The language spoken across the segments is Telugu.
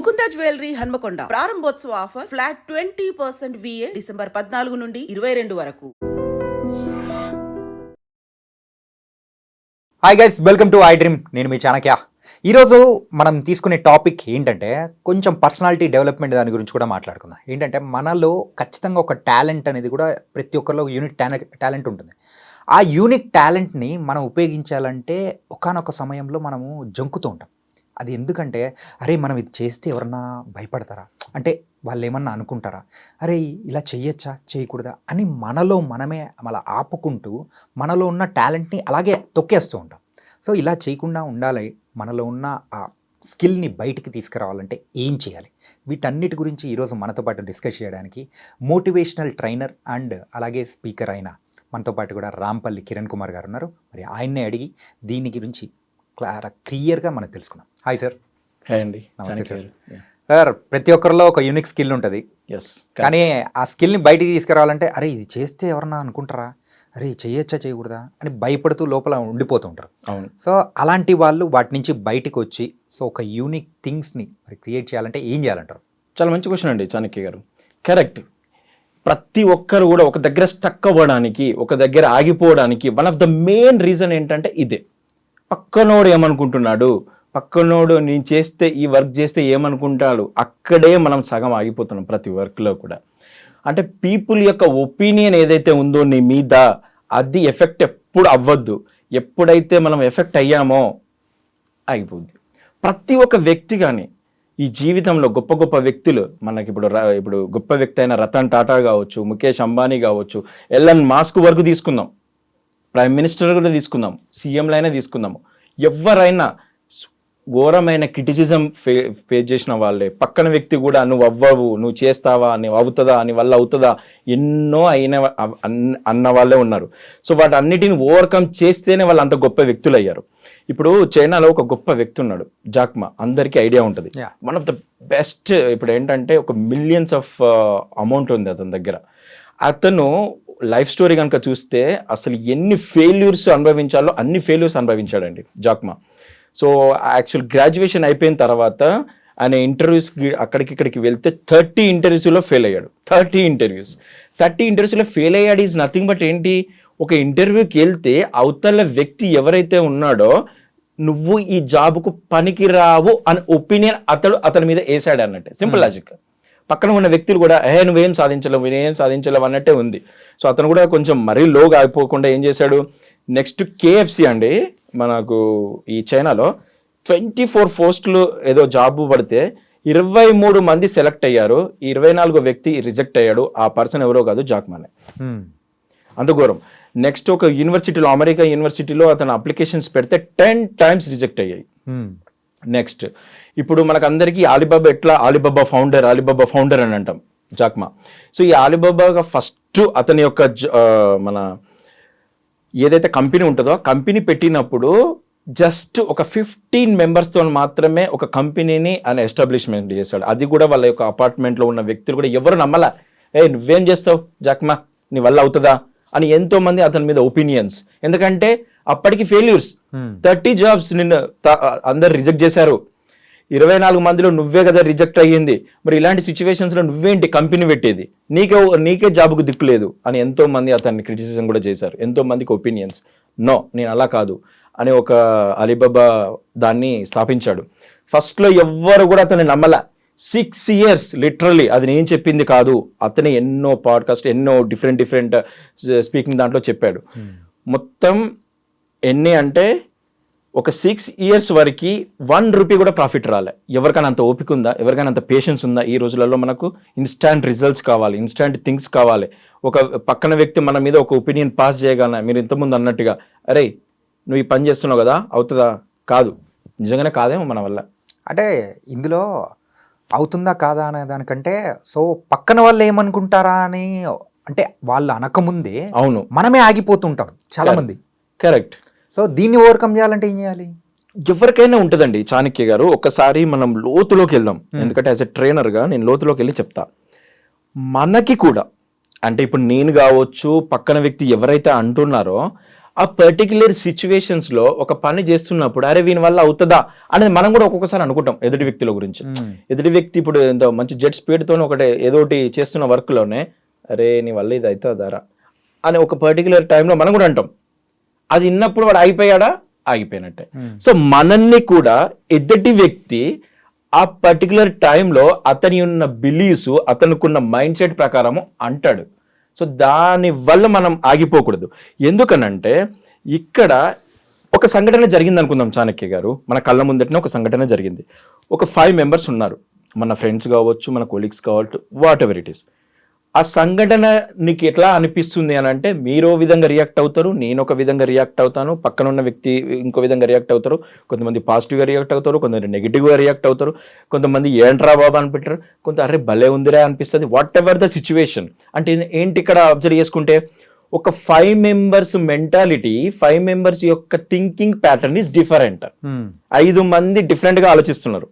ముకుంద జ్యువెలరీ హన్మకొండ. ప్రారంభోత్సవ offer flat twenty percent VA December పద్నాలుగు నుండి ఇరవై రెండు వరకు. Hi guys welcome to I dream నేను మీ చాణక్య. ఈరోజు మనం తీసుకునే టాపిక్ ఏంటంటే కొంచెం పర్సనాలిటీ డెవలప్మెంట్ దాని గురించి కూడా మాట్లాడుకుందాం. ఏంటంటే మనలో ఖచ్చితంగా ఒక టాలెంట్ అనేది కూడా ప్రతి ఒక్కరిలో యూనిక్ టాలెంట్ ఉంటుంది. ఆ యూనిక్ టాలెంట్ని మనం ఉపయోగించాలంటే ఒకానొక సమయంలో మనము జంకుతూ ఉంటాం. అది ఎందుకంటే అరే మనం ఇది చేస్తే ఎవరన్నా భయపడతారా? అంటే వాళ్ళు ఏమన్నా అనుకుంటారా? అరే ఇలా చెయ్యొచ్చా? చేయకూడదా అని మనలో మనమే అలా ఆపుకుంటూ మనలో ఉన్న టాలెంట్ని అలాగే తొక్కేస్తూ ఉంటాం. సో ఇలా చేయకుండా ఉండాలి మనలో ఉన్న ఆ స్కిల్ని బయటికి తీసుకురావాలంటే ఏం చేయాలి? వీటన్నిటి గురించి ఈరోజు మనతో పాటు డిస్కస్ చేయడానికి మోటివేషనల్ ట్రైనర్ అండ్ అలాగే స్పీకర్ అయిన మనతో పాటు కూడా రాంపల్లి కిరణ్ కుమార్ గారు ఉన్నారు. మరి ఆయన్నే అడిగి దీని గురించి క్లార క్లియర్గా మనం తెలుసుకుందాం. Hi sir. హాయ్ అండి. నమస్తే సార్. సార్ ప్రతి ఒక్కరిలో ఒక యూనిక్ స్కిల్ ఉంటుంది. ఎస్ కానీ ఆ స్కిల్ని బయటికి తీసుకురావాలంటే అరే ఇది చేస్తే ఎవరన్నా అనుకుంటారా? అరే చేయొచ్చా చేయకూడదా? అని భయపడుతూ లోపల ఉండిపోతూ ఉంటారు. అవును. సో అలాంటి వాళ్ళు వాటి నుంచి బయటికి వచ్చి సో ఒక యూనిక్ థింగ్స్ని మరి క్రియేట్ చేయాలంటే ఏం చేయాలంటారు? చాలా మంచి క్వశ్చన్ అండి చాణక్య గారు. కరెక్ట్ ప్రతి ఒక్కరు కూడా ఒక దగ్గర స్టక్ అవ్వడానికి ఒక దగ్గర ఆగిపోవడానికి one of the main reason ఏంటంటే ఇదే. పక్కనోడు ఏమనుకుంటున్నాడు? పక్కనోడు నేను చేస్తే ఈ వర్క్ చేస్తే ఏమనుకుంటాడు? అక్కడే మనం సగం ఆగిపోతున్నాం ప్రతి వర్క్లో కూడా. అంటే పీపుల్ యొక్క ఒపీనియన్ ఏదైతే ఉందో నీ మీద అది ఎఫెక్ట్ ఎప్పుడు అవ్వద్దు. ఎప్పుడైతే మనం ఎఫెక్ట్ అయ్యామో ఆగిపోద్ది. ప్రతి ఒక్క వ్యక్తి కానీ ఈ జీవితంలో గొప్ప గొప్ప వ్యక్తులు మనకి ఇప్పుడు ఇప్పుడు గొప్ప వ్యక్తి అయిన రతన్ టాటా కావచ్చు ముఖేష్ అంబానీ కావచ్చు ఎల్ఎన్ మాస్క్ వరకు తీసుకుందాం. ప్రైమ్ మినిస్టర్ కూడా తీసుకుందాం సీఎంలైనా తీసుకుందాము ఎవరైనా ఘోరమైన క్రిటిసిజం ఫే ఫేస్ చేసిన వాళ్ళే పక్కన వ్యక్తి కూడా నువ్వు అవ్వవు నువ్వు చేస్తావా నువ్వు అవుతుందా నీ వల్ల అవుతుందా ఎన్నో అయిన అన్న వాళ్ళే ఉన్నారు. సో వాటన్నిటిని ఓవర్కమ్ చేస్తేనే వాళ్ళు అంత గొప్ప వ్యక్తులు అయ్యారు. ఇప్పుడు చైనాలో ఒక గొప్ప వ్యక్తి ఉన్నాడు జాక్మా. అందరికీ ఐడియా ఉంటుంది. వన్ ఆఫ్ ద బెస్ట్ ఇప్పుడు ఏంటంటే ఒక మిలియన్స్ ఆఫ్ అమౌంట్ ఉంది అతని దగ్గర. అతను లైఫ్ స్టోరీ కనుక చూస్తే అసలు ఎన్ని ఫెయిల్యూర్స్ అనుభవించాలో అన్ని failures అనుభవించాడండి Jack Ma. So actual graduation అయిపోయిన తర్వాత ఆయన ఇంటర్వ్యూస్ అక్కడికి ఇక్కడికి వెళ్తే థర్టీ ఇంటర్వ్యూస్లో ఫెయిల్ అయ్యాడు. Thirty interviews. థర్టీ ఇంటర్వ్యూస్లో ఫెయిల్ అయ్యాడు ఈజ్ నథింగ్ బట్ ఏంటి? ఒక ఇంటర్వ్యూకి వెళ్తే అవతల వ్యక్తి ఎవరైతే ఉన్నాడో నువ్వు ఈ జాబ్కు పనికిరావు అని ఒపీనియన్ అతడు అతని మీద వేసాడు అన్నట్టే. Simple logic. పక్కన ఉన్న వ్యక్తులు కూడా ఏ నువ్వేం సాధించలేవు నువ్వేం సాధించలేవు అన్నట్టే ఉంది. సో అతను కూడా కొంచెం మరీ లోగా అయిపోకుండా ఏం చేశాడు? నెక్స్ట్ కేఎఫ్సి అండి మనకు ఈ చైనాలో ట్వంటీ ఫోర్ పోస్టులు ఏదో జాబ్ పడితే ఇరవై మూడు మంది సెలెక్ట్ అయ్యారు ఇరవై నాలుగో వ్యక్తి రిజెక్ట్ అయ్యాడు ఆ పర్సన్ ఎవరో కాదు జాక్మానే అంత ఘోరం. నెక్స్ట్ ఒక యూనివర్సిటీలో అమెరికా యూనివర్సిటీలో అతను అప్లికేషన్స్ పెడితే టెన్ టైమ్స్ రిజెక్ట్ అయ్యాయి. నెక్స్ట్ ఇప్పుడు మనకు అందరికీ ఎట్లా? ఆలిబాబా ఫౌండర్ ఆలిబాబా ఫౌండర్ అని అంటాం. జాక్మా. సో ఈ ఆలిబాబా ఫస్ట్ అతని యొక్క జ- మన ఏదైతే కంపెనీ ఉంటుందో ఆ కంపెనీ పెట్టినప్పుడు జస్ట్ ఒక ఫిఫ్టీన్ మెంబర్స్తో మాత్రమే ఒక కంపెనీని ఆయన ఎస్టాబ్లిష్మెంట్ చేశాడు. అది కూడా వాళ్ళ యొక్క అపార్ట్మెంట్లో ఉన్న వ్యక్తులు కూడా ఎవరు నమ్మలా? ఏ నువ్వేం చేస్తావు? జాక్మా నీ వల్ల అవుతుందా? అని ఎంతోమంది అతని మీద ఒపీనియన్స్ ఎందుకంటే అప్పటికి ఫెయిల్యూర్స్ థర్టీ జాబ్స్ నిన్ను అందరు రిజెక్ట్ చేశారు. ఇరవై నాలుగు మందిలో నువ్వే కదా రిజెక్ట్ అయ్యింది. మరి ఇలాంటి situations లో నువ్వేంటి కంపెనీ పెట్టేది? నీకే నీకే జాబ్కు దిక్కు లేదు అని ఎంతో మంది అతన్ని క్రిటిసిజం కూడా చేశారు. ఎంతో మందికి ఒపీనియన్స్ నో నేను అలా కాదు అని ఒక అలీబాబా దాన్ని స్థాపించాడు. ఫస్ట్లో ఎవ్వరు కూడా అతన్ని నమ్మల. సిక్స్ ఇయర్స్ లిటరల్లీ అది నేను చెప్పింది కాదు. అతనే ఎన్నో పాడ్కాస్ట్ ఎన్నో డిఫరెంట్ డిఫరెంట్ స్పీకింగ్ దాంట్లో చెప్పాడు. మొత్తం ఎన్ని అంటే ఒక సిక్స్ ఇయర్స్ వరకు వన్ రూపీ కూడా ప్రాఫిట్ రాలే. ఎవరికైనా అంత ఓపిక ఉందా? ఎవరికైనా అంత పేషెన్స్ ఉందా? ఈ రోజులలో మనకు ఇన్స్టాంట్ రిజల్ట్స్ కావాలి ఇన్స్టాంట్ థింగ్స్ కావాలి. ఒక పక్కన వ్యక్తి మన మీద ఒక ఒపీనియన్ పాస్ చేయగానే మీరు ఇంతకుముందు అన్నట్టుగా అరే నువ్వు ఈ పని చేస్తున్నావు కదా అవుతుందా? కాదు. నిజంగానే కాదేమో మన వల్ల. అంటే ఇందులో అవుతుందా కాదా అనే దానికంటే సో పక్కన వాళ్ళు ఏమనుకుంటారా అని అంటే వాళ్ళు అనకముందే అవును. మనమే ఆగిపోతుంటాం చాలా మంది. కరెక్ట్ సో దీన్ని ఓవర్కమ్ చేయాలంటే ఏం చేయాలి? ఎవరికైనా ఉంటుందండి చాణక్య గారు. ఒక్కసారి మనం లోతులోకి వెళ్దాం. ఎందుకంటే యాజ్ ఎ ట్రైనర్గా నేను లోతులోకి వెళ్ళి చెప్తా. మనకి కూడా అంటే ఇప్పుడు నేను కావచ్చు పక్కన వ్యక్తి ఎవరైతే అంటున్నారో ఆ పర్టికులర్ సిచ్యువేషన్స్లో ఒక పని చేస్తున్నప్పుడు అరే వీని వల్ల అవుతుందా? అనేది మనం కూడా ఒక్కొక్కసారి అనుకుంటాం ఎదుటి వ్యక్తుల గురించి. మ్మ్. ఎదుటి వ్యక్తి ఇప్పుడు ఎంత మంచి జెట్ స్పీడ్ తోనే ఒకటి ఏదో ఒకటి చేస్తున్న వర్క్లోనే అరే నీ వల్ల ఇది అవుతుందారా అని ఒక పర్టికులర్ టైంలో మనం కూడా అంటాం. అది విన్నప్పుడు వాడు ఆగిపోయాడా? ఆగిపోయినట్టే. మ్మ్. సో మనల్ని కూడా ఎదుటి వ్యక్తి ఆ పర్టికులర్ టైంలో అతని ఉన్న బిలీవ్స్ అతనుకున్న మైండ్ సెట్ ప్రకారము అంటాడు. సో దాని వల్ల మనం ఆగిపోకూడదు. ఎందుకనంటే ఇక్కడ ఒక సంఘటన జరిగింది అనుకుందాం చాణక్య గారు. మన కళ్ళ ముందటనే ఒక సంఘటన జరిగింది. ఒక ఫైవ్ మెంబర్స్ ఉన్నారు. మన ఫ్రెండ్స్ కావచ్చు మన కొలీగ్స్ కావచ్చు వాట్ ఎవర్ ఇట్ ఈస్ ఆ సంఘటన నీకు ఎట్లా అనిపిస్తుంది అని అంటే మీరు విధంగా రియాక్ట్ అవుతారు నేను ఒక విధంగా రియాక్ట్ అవుతాను పక్కన ఉన్న వ్యక్తి ఇంకో విధంగా రియాక్ట్ అవుతారు కొంతమంది పాజిటివ్గా రియాక్ట్ అవుతారు కొంతమంది నెగిటివ్గా రియాక్ట్ అవుతారు కొంతమంది ఏంట్రా బాబా అనిపెట్టారు కొంత అరే భలే ఉందిరా అనిపిస్తుంది. వాట్ ఎవర్ ద సిచ్యువేషన్ అంటే ఏంటి ఇక్కడ అబ్జర్వ్ చేసుకుంటే ఒక five members mentality five members యొక్క థింకింగ్ ప్యాటర్న్ ఇస్ డిఫరెంట్. ఐదు మంది different గా ఆలోచిస్తున్నారు.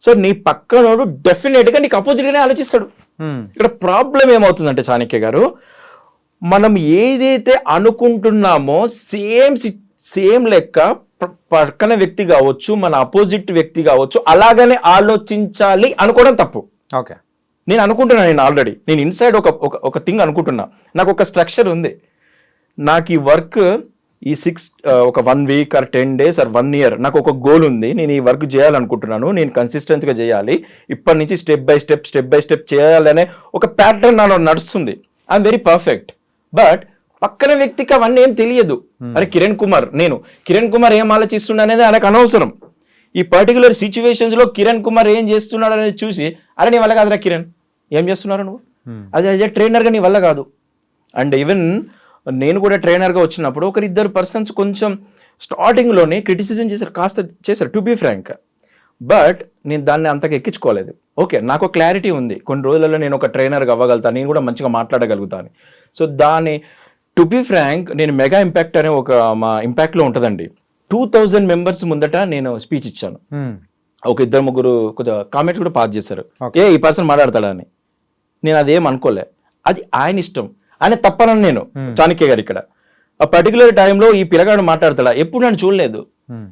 సో నీ పక్కనోడు definite గా నీకు opposite గానే ఆలోచిస్తాడు. ఇక్కడ ప్రాబ్లం ఏమవుతుందంటే చాణక్య గారు మనం ఏదైతే అనుకుంటున్నామో సేమ్ సేమ్ లెక్క పక్కన వ్యక్తి కావచ్చు మన అపోజిట్ వ్యక్తి కావచ్చు అలాగనే ఆలోచించాలి అనుకోవడం తప్పు. ఓకే. నేను అనుకుంటున్నా నేను ఆల్రెడీ నేను ఇన్సైడ్ ఒక- ఒక థింగ్ అనుకుంటున్నా. నాకు ఒక స్ట్రక్చర్ ఉంది. నాకు ఈ వర్క్ ఈ సిక్స్ ఒక one week or ten days or one year నాకు ఒక గోల్ ఉంది. నేను ఈ వర్క్ చేయాలనుకుంటున్నాను. నేను కన్సిస్టెన్స్గా చేయాలి. ఇప్పటి నుంచి step by step step by step చేయాలనే ఒక ప్యాటర్న్ నాలో నడుస్తుంది. ఐఎమ్ వెరీ పర్ఫెక్ట్ బట్ పక్కన వ్యక్తికి అవన్నీ ఏం తెలియదు. అరే కిరణ్ కుమార్ నేను. కిరణ్ కుమార్ ఏం ఆలోచిస్తున్నా అనేది ఆయనకు అనవసరం. ఈ పర్టికులర్ సిచ్యువేషన్స్లో కిరణ్ కుమార్ ఏం చేస్తున్నాడు అనేది చూసి అరే నీ వల్ల కాదురా కిరణ్. ఏం చేస్తున్నారు నువ్వు? Hmm. అది అదే ట్రైనర్గా నీ వల్ల కాదు. అండ్ ఈవెన్ నేను కూడా ట్రైనర్గా వచ్చినప్పుడు ఒకరిద్దరు పర్సన్స్ కొంచెం స్టార్టింగ్లోనే క్రిటిసిజం చేశారు కాస్త చేశారు టు బీ ఫ్రాంక్ బట్ నేను దాన్ని అంతగా ఎక్కించుకోలేదు. ఓకే నాకు క్లారిటీ ఉంది. కొన్ని రోజులలో నేను ఒక ట్రైనర్గా అవ్వగలుగుతాను నేను కూడా మంచిగా మాట్లాడగలుగుతాను సో దాని టు బీ ఫ్రాంక్ నేను మెగా ఇంపాక్ట్ అనే ఒక మా ఇంపాక్ట్లో ఉంటుందండి. టూ థౌజండ్ మెంబర్స్ ముందట నేను స్పీచ్ ఇచ్చాను. మ్మ్. ఒక ఇద్దరు ముగ్గురు కొద్దిగా కామెంట్స్ కూడా పాస్ చేశారు. ఏ ఈ పర్సన్ మాట్లాడతాడా అని. నేను అదేం అనుకోలే. అది ఆయన ఇష్టం. ఆయన తప్పనని నేను. చాణక్య గారు ఇక్కడ. ఆ పర్టికులర్ టైంలో ఈ పిల్లగాడు మాట్లాడతాడా? ఎప్పుడు నన్ను చూడలేదు.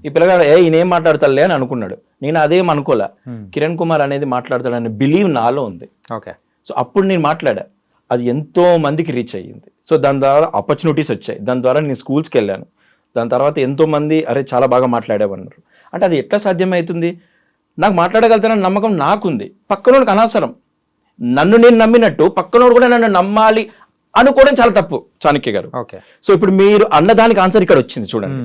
ఈ పిల్లగాడు ఏ ఈయన మాట్లాడతాడులే అని అనుకున్నాడు. నేను అదేం అనుకోలే. కిరణ్ కుమార్ అనేది మాట్లాడతాడని బిలీవ్ నాలో ఉంది. ఓకే. సో అప్పుడు నేను మాట్లాడా. అది ఎంతో మందికి రీచ్ అయ్యింది. సో దాని ద్వారా ఆపర్చునిటీస్ వచ్చాయి. దాని ద్వారా నేను స్కూల్స్కి వెళ్ళాను. దాని తర్వాత ఎంతో మంది అరే చాలా బాగా మాట్లాడేవన్నారు. అంటే అది ఎట్లా సాధ్యమవుతుంది నాకు మాట్లాడగలుగుతానని నమ్మకం నాకుంది. పక్కనోడికి అనవసరం. నన్ను నేను నమ్మినట్టు పక్కనోడు కూడా నన్ను నమ్మాలి అనుకోవడం చాలా తప్పు చాణక్య గారు. ఓకే. సో ఇప్పుడు మీరు అన్నదానికి ఆన్సర్ ఇక్కడ వచ్చింది చూడండి.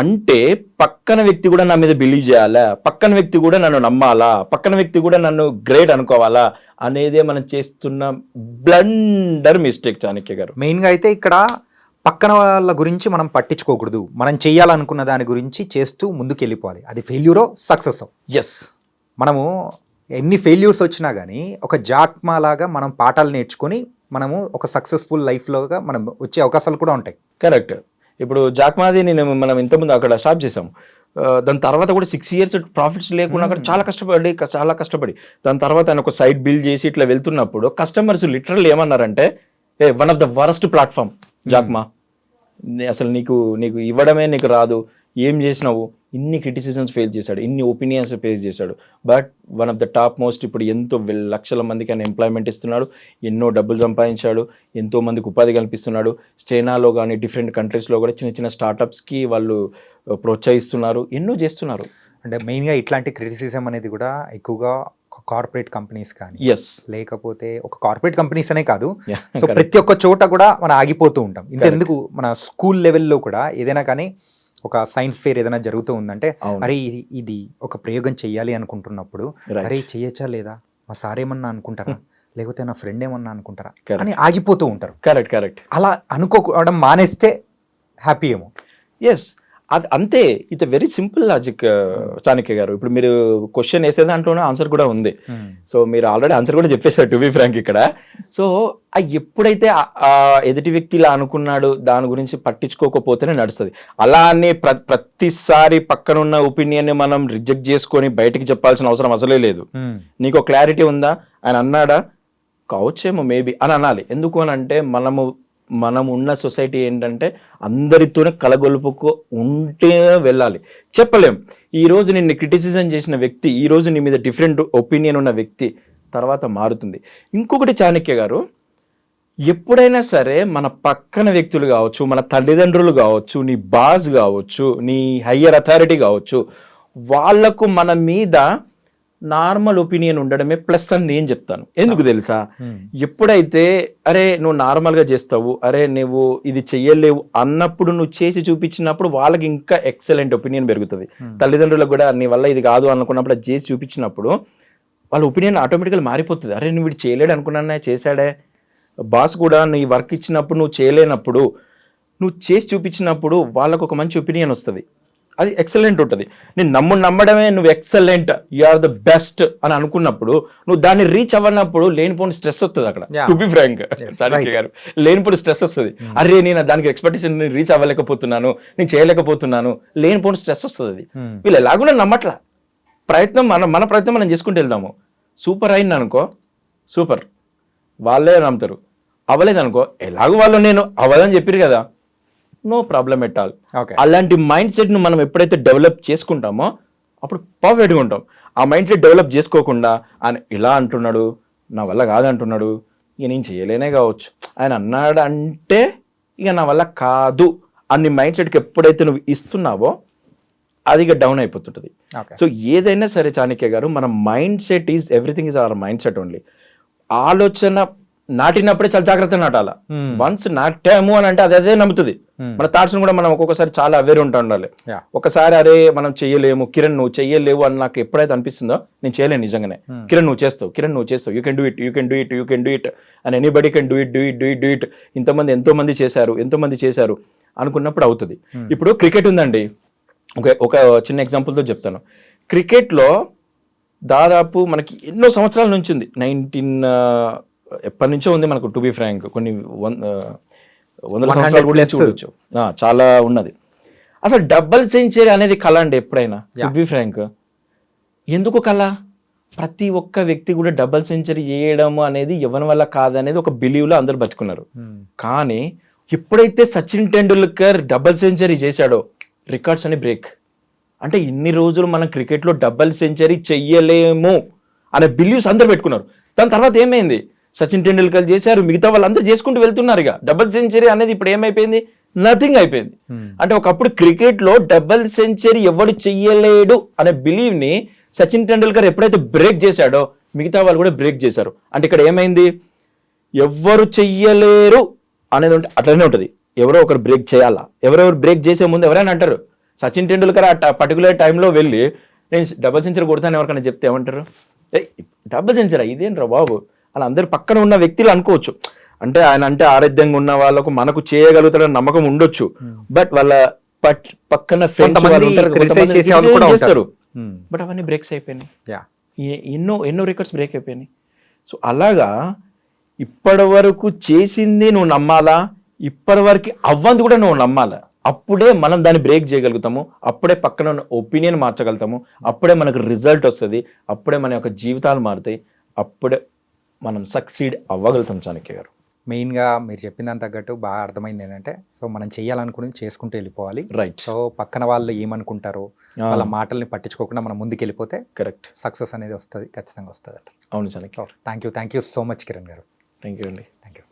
అంటే పక్కన వ్యక్తి కూడా నా మీద బిలీవ్ చేయాలా? పక్కన వ్యక్తి కూడా నన్ను నమ్మాలా? పక్కన వ్యక్తి కూడా నన్ను గ్రేట్ అనుకోవాలా? అనేదే మనం చేస్తున్న బ్లండర్ మిస్టేక్ చాణక్య గారు. మెయిన్గా అయితే ఇక్కడ పక్కన వాళ్ళ గురించి మనం పట్టించుకోకూడదు. మనం చేయాలనుకున్న దాని గురించి చేస్తూ ముందుకు వెళ్ళిపోవాలి అది ఫెయిల్యూరో సక్సెస్? ఎస్ మనము ఎన్ని ఫెయిల్యూర్స్ వచ్చినా కానీ ఒక జాక్మా లాగా మనం పాఠాలు నేర్చుకొని మనము ఒక సక్సెస్ఫుల్ లైఫ్లోగా మనం వచ్చే అవకాశాలు కూడా ఉంటాయి. కరెక్ట్ ఇప్పుడు జాక్మాది నేను మనం ఇంతకుముందు అక్కడ స్టాప్ చేసాం దాని తర్వాత కూడా సిక్స్ ఇయర్స్ ప్రాఫిట్స్ లేకుండా అక్కడ చాలా కష్టపడి చాలా కష్టపడి. దాని తర్వాత ఆయన ఒక సైట్ బిల్డ్ చేసి ఇట్లా వెళ్తున్నప్పుడు కస్టమర్స్ లిటరల్ ఏమన్నారంటే a one of the worst platform Jack Ma. నీ- అసలు నీకు నీకు ఇవ్వడమే నీకు రాదు. ఏం చేసినావు? ఇన్ని క్రిటిసిజమ్స్ ఫేస్ చేశాడు ఇన్ని ఒపీనియన్స్ ఫేస్ చేశాడు. But one of the top most ఇప్పుడు ఎంతో లక్షల మందికి ఆయన ఎంప్లాయ్మెంట్ ఇస్తున్నాడు ఎన్నో డబ్బులు సంపాదించాడు ఎంతో మందికి ఉపాధి కల్పిస్తున్నాడు. చైనాలో కానీ డిఫరెంట్ కంట్రీస్లో కూడా చిన్న చిన్న స్టార్టప్స్కి వాళ్ళు ప్రోత్సహిస్తున్నారు ఎన్నో చేస్తున్నారు. అంటే మెయిన్గా ఇట్లాంటి క్రిటిసిజం అనేది కూడా ఎక్కువగా కార్పొరేట్ కంపెనీస్ కానీ ఎస్ లేకపోతే ఒక కార్పొరేట్ కంపెనీస్ అనే కాదు. సో ప్రతి ఒక్క చోట కూడా మనం ఆగిపోతూ ఉంటాం. ఇంతెందుకు మన స్కూల్ లెవెల్లో కూడా ఏదైనా కానీ ఒక సైన్స్ ఫేర్ ఏదైనా జరుగుతూ ఉందంటే. అరే ఇది ఒక ప్రయోగం చెయ్యాలి అనుకుంటున్నప్పుడు. అరే చేయొచ్చా లేదా? మా సార్ ఏమన్నా అనుకుంటారా? లేకపోతే నా ఫ్రెండ్ ఏమన్నా అనుకుంటారా. అని ఆగిపోతూ ఉంటారు. కరెక్ట్ కరెక్ట్ అలా అనుకోవడం మానేస్తే హ్యాపీ ఏమో. ఎస్ అది అంతే ఇది వెరీ సింపుల్ లాజిక్ చాణక్య గారు. ఇప్పుడు మీరు క్వశ్చన్ వేసే దాంట్లోనే ఆన్సర్ కూడా ఉంది. సో మీరు ఆల్రెడీ ఆన్సర్ కూడా చెప్పేశారు టు బి ఫ్రాంక్ ఇక్కడ. సో ఎప్పుడైతే ఎదుటి వ్యక్తి ఇలా అనుకున్నాడు దాని గురించి పట్టించుకోకపోతేనే నడుస్తుంది. అలా అని ప్ర ప్రతిసారి పక్కనున్న ఒపీనియన్ మనం రిజెక్ట్ చేసుకొని బయటికి చెప్పాల్సిన అవసరం అసలే లేదు. నీకు క్లారిటీ ఉందా? ఆయన అన్నాడా? కావచ్చేమో మేబీ అని అనాలి. ఎందుకు అని అంటే మనము మనం ఉన్న సొసైటీ ఏంటంటే అందరితోనే కలగొలుపుకు ఉంటే వెళ్ళాలి. చెప్పలేం. ఈరోజు నిన్ను క్రిటిసిజం చేసిన వ్యక్తి ఈరోజు నీ మీద డిఫరెంట్ ఒపీనియన్ ఉన్న వ్యక్తి తర్వాత మారుతుంది. ఇంకొకటి చాణక్య గారు ఎప్పుడైనా సరే మన పక్కన వ్యక్తులు కావచ్చు మన తల్లిదండ్రులు కావచ్చు నీ బాస్ కావచ్చు నీ హయ్యర్ అథారిటీ కావచ్చు వాళ్ళకు మన మీద నార్మల్ ఒపీనియన్ ఉండడమే ప్లస్ అని నేను చెప్తాను. ఎందుకు తెలుసా? ఎప్పుడైతే అరే నువ్వు నార్మల్గా చేస్తావు అరే నువ్వు ఇది చెయ్యలేవు అన్నప్పుడు నువ్వు చేసి చూపించినప్పుడు వాళ్ళకి ఇంకా ఎక్సలెంట్ ఒపీనియన్ పెరుగుతుంది. తల్లిదండ్రులకు కూడా నీ వల్ల ఇది కాదు అనుకున్నప్పుడు అది చేసి చూపించినప్పుడు వాళ్ళ ఒపీనియన్ ఆటోమేటిక్గా మారిపోతుంది. అరే నువ్వు ఇది చేయలేడు అనుకున్నానే చేశాడే. బాస్ కూడా నీ వర్క్ ఇచ్చినప్పుడు నువ్వు చేయలేనప్పుడు నువ్వు చేసి చూపించినప్పుడు వాళ్ళకు ఒక మంచి ఒపీనియన్ వస్తుంది. అది ఎక్సలెంట్ ఉంటుంది. నేను నమ్ము నమ్మడమే నువ్వు excellent you are the best అని అనుకున్నప్పుడు నువ్వు దాన్ని రీచ్ అవ్వనప్పుడు లేనిపోని స్ట్రెస్ వస్తుంది అక్కడ. To be frank. గారు లేనిపోని స్ట్రెస్ వస్తుంది. అరే నేను దానికి ఎక్స్పెక్టేషన్ రీచ్ అవ్వలేకపోతున్నాను నేను చేయలేకపోతున్నాను లేనిపోని స్ట్రెస్ వస్తుంది అది. Hmm. వీళ్ళు ఎలాగున్నా నమ్మట్లా. ప్రయత్నం మన మన ప్రయత్నం మనం చేసుకుంటూ వెళ్దాము. సూపర్ అయింది అనుకో సూపర్ వాళ్ళే నమ్ముతారు. అవ్వలేదు అనుకో ఎలాగో వాళ్ళు నేను అవ్వదని చెప్పారు కదా. No problem at all. అలాంటి మైండ్ సెట్ను మనం ఎప్పుడైతే డెవలప్ చేసుకుంటామో అప్పుడు పర్ఫెక్ట్గా ఉంటాం. ఆ మైండ్ సెట్ డెవలప్ చేసుకోకుండా ఆయన ఇలా అంటున్నాడు నా వల్ల కాదంటున్నాడు ఇక నేను చేయలేనే కావచ్చు. ఆయన అన్నాడు అంటే ఇక నా వల్ల కాదు. అన్ని మైండ్ సెట్కి ఎప్పుడైతే నువ్వు ఇస్తున్నావో అది ఇక డౌన్ అయిపోతుంటుంది. సో ఏదైనా సరే చాణక్య గారు మన mind set is everything is our mind set only. ఆలోచన నాటినప్పుడే చాలా జాగ్రత్త నాటాల. Hmm. వన్స్ నాటాము అని అంటే అది అదే నమ్ముతుంది. Hmm. మన థాట్స్ కూడా మనం ఒక్కొక్కసారి చాలా అవేర్ ఉంటా ఉండాలి. ఒకసారి అరే మనం చెయ్యలేము కిరణ్ నువ్వు చెయ్యలేవు అని నాకు ఎప్పుడైతే అనిపిస్తుందో నేను చేయలేను నిజంగానే. Hmm. కిరణ్ నువ్వు చేస్తావు కిరణ్ నువ్వు చేస్తావు. You can do it you can do it you can do it and anybody can do it do it do it do it ఇంతమంది ఎంతో మంది చేశారు ఎంతో మంది చేశారు అనుకున్నప్పుడు అవుతుంది. ఇప్పుడు క్రికెట్ ఉందండి. ఒక ఒక చిన్న ఎగ్జాంపుల్తో చెప్తాను. క్రికెట్లో దాదాపు మనకి ఎన్నో సంవత్సరాల నుంచి ఉంది. నైన్టీన్ ఎప్పటి నుంచో ఉంది మనకు టు బి ఫ్రాంక్ కొన్ని వందల 100 సంవత్సరాలు కూడా. చూడొచ్చు. చాలా ఉన్నది. అసలు డబల్ సెంచరీ అనేది కళ అండి ఎప్పుడైనా టు. బి ఫ్రాంక్ ఎందుకు కళ? ప్రతి ఒక్క వ్యక్తి కూడా డబల్ సెంచరీ చేయడం అనేది ఎవరి వల్ల కాదనేది ఒక belief లో అందరు బతుకున్నారు. కానీ ఎప్పుడైతే సచిన్ టెండూల్కర్ డబల్ సెంచరీ చేశాడో రికార్డ్స్ అని బ్రేక్ అంటే ఇన్ని రోజులు మనం క్రికెట్లో డబల్ సెంచరీ చెయ్యలేము అనే బిలీవ్స్ అందరు పెట్టుకున్నారు. దాని తర్వాత ఏమైంది? సచిన్ టెండూల్కర్ చేశారు మిగతా వాళ్ళందరూ చేసుకుంటూ వెళ్తున్నారు ఇక డబల్ సెంచరీ అనేది ఇప్పుడు ఏమైపోయింది? నథింగ్ అయిపోయింది. అంటే ఒకప్పుడు క్రికెట్లో డబల్ సెంచరీ ఎవడు చెయ్యలేడు అనే బిలీవ్ని సచిన్ టెండూల్కర్ ఎప్పుడైతే బ్రేక్ చేశాడో మిగతా వాళ్ళు కూడా బ్రేక్ చేశారు. అంటే ఇక్కడ ఏమైంది? ఎవ్వరు చెయ్యలేరు అనేది ఉంటే అట్లనే ఉంటుంది. ఎవరో ఒకరు బ్రేక్ చేయాలా? ఎవరెవరు బ్రేక్ చేసే ముందు ఎవరైనా అంటారు సచిన్ టెండూల్కర్ ఆ పర్టికులర్ టైంలో వెళ్ళి నేను డబుల్ సెంచరీ కొడతాను ఎవరికైనా చెప్తే ఏమంటారు? డబుల్ సెంచరీ ఇదేంట్రా బాబు? అలా అందరు పక్కన ఉన్న వ్యక్తులు అనుకోవచ్చు. అంటే ఆయన అంటే ఆరోగ్యంగా ఉన్న వాళ్ళకు మనకు చేయగలుగుతాడని నమ్మకం ఉండొచ్చు. బట్ వాళ్ళ పక్కన. చేస్తారు. బట్ అవన్నీ బ్రేక్స్ అయిపోయినాయి. ఎన్నో ఎన్నో రికార్డ్స్ బ్రేక్ అయిపోయినాయి. సో అలాగా ఇప్పటి వరకు చేసింది నువ్వు నమ్మాలా? ఇప్పటి వరకు అవ్వంది కూడా నువ్వు నమ్మాలా? అప్పుడే మనం దాన్ని బ్రేక్ చేయగలుగుతాము. అప్పుడే పక్కన ఉన్న ఒపీనియన్ మార్చగలుగుతాము. అప్పుడే మనకు రిజల్ట్ వస్తుంది. అప్పుడే మన యొక్క జీవితాలు మారుతాయి. అప్పుడే మనం సక్సీడ్ అవ్వగలుగుతాం చాణక్య గారు. మెయిన్గా మీరు చెప్పిన దాని తగ్గట్టు బాగా అర్థమైంది ఏంటంటే సో మనం చేయాలనుకుని చేసుకుంటూ వెళ్ళిపోవాలి. రైట్ సో పక్కన వాళ్ళు ఏమనుకుంటారో వాళ్ళ మాటల్ని పట్టించుకోకుండా మనం ముందుకు వెళ్ళిపోతే కరెక్ట్ సక్సెస్ అనేది వస్తుంది ఖచ్చితంగా వస్తుంది అవును Chanakya. Thank you thank you so much Kiran గారు. థ్యాంక్ యూ అండి. Thank you